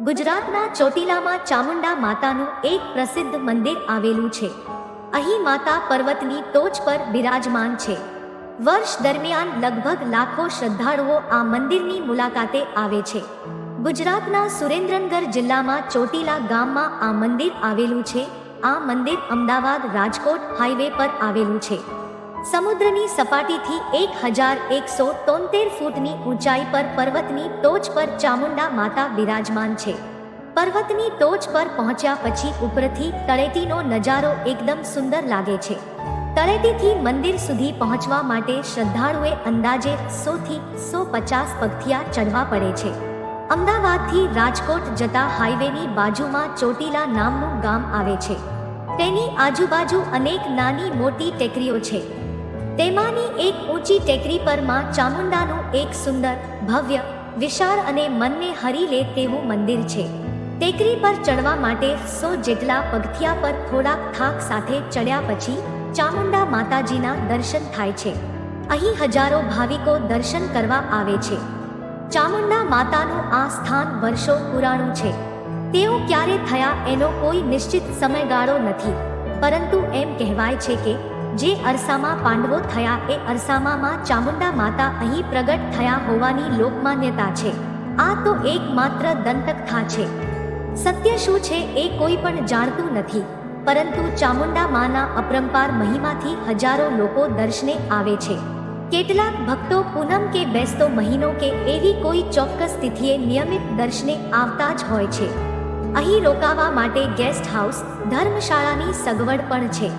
ગુજરાતના ચોટીલામાં ચામુંડા માતાનું એક પ્રસિદ્ધ મંદિર આવેલું છે. અહીં માતા પર્વતની ટોચ પર બિરાજમાન છે. વર્ષ દરમિયાન લગભગ લાખો શ્રદ્ધાળુઓ આ મંદિરની મુલાકાતે આવે છે. ગુજરાતના સુરેન્દ્રનગર જિલ્લામાં ચોટીલા ગામમાં આ મંદિર આવેલું છે. આ મંદિર અમદાવાદ રાજકોટ હાઈવે પર આવેલું છે. સમુદ્રની સપાટીથી એક હજાર એકસો તોતેર ફૂટની ઊંચાઈ પર પર્વતની ટોચ પર ચામુંડા માતા બિરાજમાન છે. પર્વતની ટોચ પર પહોંચ્યા પછી ઉપરથી તળેટીનો નજારો એકદમ સુંદર લાગે છે. તળેટીથી મંદિર સુધી પહોંચવા માટે શ્રદ્ધાળુએ અંદાજે સોથી સો પચાસ પગથિયા ચઢવા પડે છે. અમદાવાદથી રાજકોટ જતા હાઈવેની બાજુમાં ચોટીલા નામનું ગામ આવે છે. તેની આજુબાજુ અનેક નાની મોટી ટેકરીઓ છે. તેમાંની એક ઊંચી ટેકરી પરમાં ચામુંડાનું એક સુંદર, ભવ્ય, વિશાળ અને મનને હરી લે તેવું મંદિર છે. ટેકરી પર ચડવા માટે સો જેટલા પગથિયા પર થોડાક થાક સાથે ચડ્યા પછી ચામુંડા માતાજીના દર્શન થાય છે. અહીં હજારો ભાવિકો દર્શન કરવા આવે છે. ચામુંડા માતાનું આ સ્થાન વર્ષો પુરાણું છે. તેઓ ક્યારે થયા એનો કોઈ નિશ્ચિત સમયગાળો નથી. પરંતુ એમ કહેવાય છે કે જે અરસામાં પાંડવો થયા એ અરસામાં ચામુંડા માતા અહીં પ્રગટ થયા હોવાની લોકમાન્યતા છે. આ તો એકમાત્ર દંતકથા છે. સત્ય શું છે એ કોઈ પણ જાણતું નથી, પરંતુ ચામુંડા માના અપરંપાર મહિમાથી હજારો લોકો દર્શને આવે છે. કેટલાક ભક્તો પૂનમ કે બેસતો મહિનો કે એવી કોઈ ચોક્કસ તિથિએ નિયમિત દર્શને આવતા જ હોય છે. અહીં રોકાવા માટે ગેસ્ટ હાઉસ, ધર્મશાળાની સગવડ પણ છે.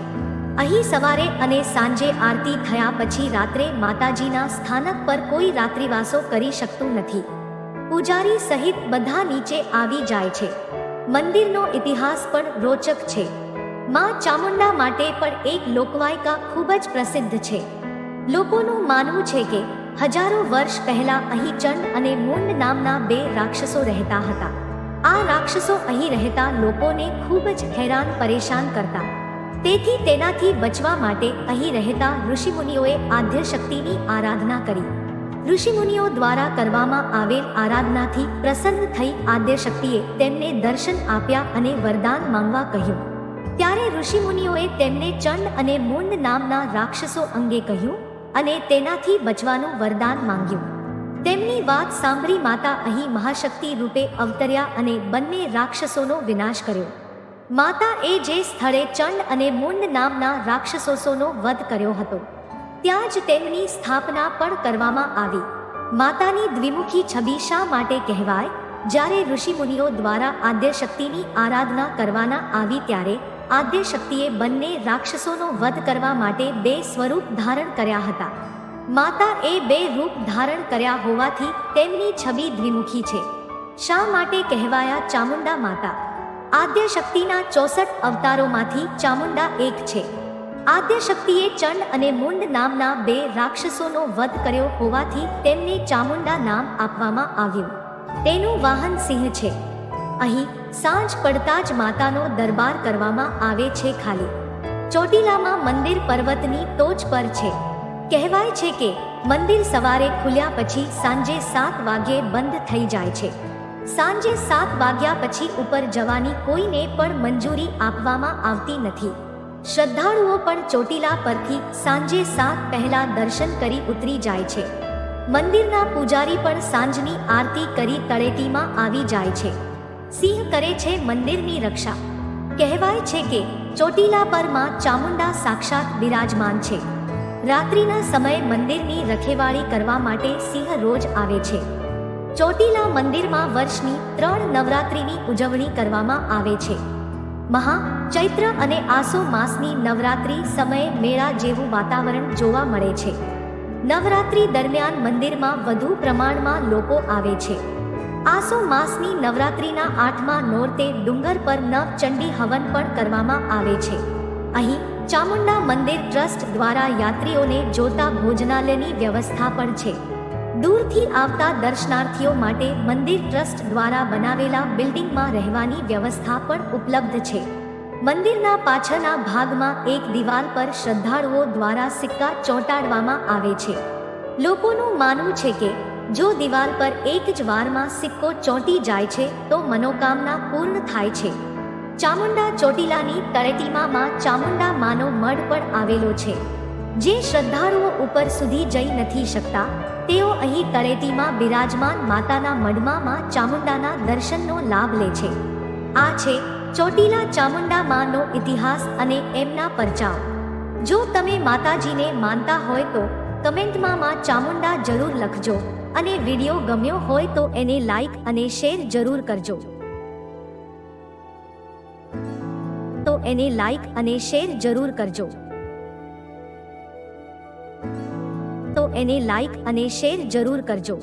અહીં સવારે અને સાંજે આરતી થયા પછી રાત્રે માતાજીના સ્થાનક પર કોઈ રાત્રિવાસો કરી શકતું નથી. પૂજારી સહિત બધા નીચે આવી જાય છે. મંદિરનો ઇતિહાસ પણ રોચક છે. માં ચામુંડા માટે પણ એક લોકવાયકા ખૂબ જ પ્રસિદ્ધ છે. લોકોનું માનવું છે કે, હજારો વર્ષ પહેલા અહીં ચંડ અને મુંડ નામના બે રાક્ષસો રહેતા હતા. આ રાક્ષસો અહીં રહેતા લોકોને ખૂબ જ હેરાન પરેશાન કરતા. તેથી તેનાથી બચવા માટે અહીં રહેતા ઋષિમુનિઓએ આદ્ય શક્તિની આરાધના કરી. ઋષિમુનિઓ દ્વારા કરવામાં આવેલ આરાધનાથી પ્રસન્ન થઈ આદ્ય શક્તિએ તેમને દર્શન આપ્યા અને વરદાન માંગવા કહ્યું. ત્યારે ઋષિમુનિઓએ તેમને ચંડ અને મુંડ નામના રાક્ષસો અંગે કહ્યું અને તેનાથી બચવાનું વરદાન માંગ્યું. તેમની વાત સાંભળી માતા અહીં મહાશક્તિ રૂપે અવતર્યા અને બંને રાક્ષસોનો વિનાશ કર્યો. માતા એ જે સ્થળે ચંડ અને મુંડ નામના રાક્ષસોનો વધ કર્યો હતો, ત્યાં જ તેમની સ્થાપના પણ કરવામાં આવી. માતાની દ્વિમુખી છબી શા માટે કહેવાય? જ્યારે ઋષિમુનિઓ દ્વારા આદ્યશક્તિની આરાધના કરવાના આવી ત્યારે આદ્યશક્તિએ બંને રાક્ષસોનો વધ કરવા માટે બે સ્વરૂપ ધારણ કર્યા હતા. માતા એ બે રૂપ ધારણ કર્યા હોવાથી તેમની છબી દ્વિમુખી છે. શા માટે કહેવાયા ચામુંડા માતા? આદ્ય શક્તિના ચોસઠ અવતારોમાંથી ચામુંડા એક છે. આદ્ય શક્તિએ ચંડ અને મુંડ નામના બે રાક્ષસોનો વધ કર્યો હોવાથી તેમને ચામુંડા નામ આપવામાં આવ્યું. તેનું વાહન સિંહ છે. અહીં સાંજ પડતા જ માતાનો દરબાર કરવામાં આવે છે ખાલી. ચોટીલામાં મંદિર પર્વતની ટોચ પર છે. કહેવાય છે કે મંદિર સવારે ખુલ્યા પછી સાંજે સાત વાગ્યે બંધ થઈ જાય છે. સાંજે સાત વાગ્યા પછી ઉપર જવાની કોઈને પણ મંજૂરી આપવામાં આવતી નથી. શ્રદ્ધાળુઓ પણ ચોટીલા પરથી સાંજે સાત પહેલા દર્શન કરી ઉતરી જાય છે. મંદિરના પૂજારી પણ સાંજની આરતી કરી તળેટીમાં આવી જાય છે. સિંહ કરે છે મંદિરની રક્ષા. કહેવાય છે કે ચોટીલા પરમાં ચામુંડા સાક્ષાત બિરાજમાન છે. રાત્રિના સમયે મંદિરની રખેવાળી કરવા માટે સિંહ રોજ આવે છે. ચોટીલા મંદિરમાં વર્ષની ત્રણ નવરાત્રિની ઉજવણી કરવામાં આવે છે. મહા ચૈત્ર અને આસો માસની નવરાત્રિ સમયે મેળા જેવું વાતાવરણ જોવા મળે છે. નવરાત્રિ દરમિયાન મંદિરમાં વધુ પ્રમાણમાં લોકો આવે છે. આસો માસની નવરાત્રિના આઠમા નોરતે ડુંગર પર નવ ચંડી હવન પણ કરવામાં આવે છે. અહીં ચામુંડા મંદિર ટ્રસ્ટ દ્વારા યાત્રીઓને જોતા ભોજનાલયની વ્યવસ્થા પણ છે. દૂરથી આવતા દર્શનાર્થીઓ માટે મંદિર ટ્રસ્ટ દ્વારા બનાવેલા બિલ્ડિંગમાં રહેવાની વ્યવસ્થા પણ ઉપલબ્ધ છે. મંદિરના પાછળના ભાગમાં એક દિવાલ પર શ્રદ્ધાળુઓ દ્વારા સિક્કા ચોંટાડવામાં આવે છે. લોકોનું માનવું છે કે, જો દિવાલ પર એક જ વારમાં સિક્કો ચોંટી જાય છે, તો મનોકામના પૂર્ણ થાય છે. ચામુંડા ચોટીલાની તળેટીમાં ચામુંડા માનો મઢ પણ આવેલો છે. જે શ્રદ્ધાળુઓ ઉપર સુધી જઈ નથી શકતા તેઓ અહીં તળેટીમાં બિરાજમાન માતાના મઢમાં ચામુંડાના દર્શનનો લાભ લે છે. આ છે ચોટીલા ચામુંડા માનો ઇતિહાસ અને એમના પરચાવ. જો તમે માતાજીને માનતા હોય તો કમેન્ટમાં માં ચામુંડા જરૂર લખજો અને વીડિયો ગમ્યો હોય તો એને લાઈક અને શેર જરૂર કરજો. તો એને લાઈક અને શેર જરૂર કરજો. એને લાઈક અને શેર જરૂર કરજો.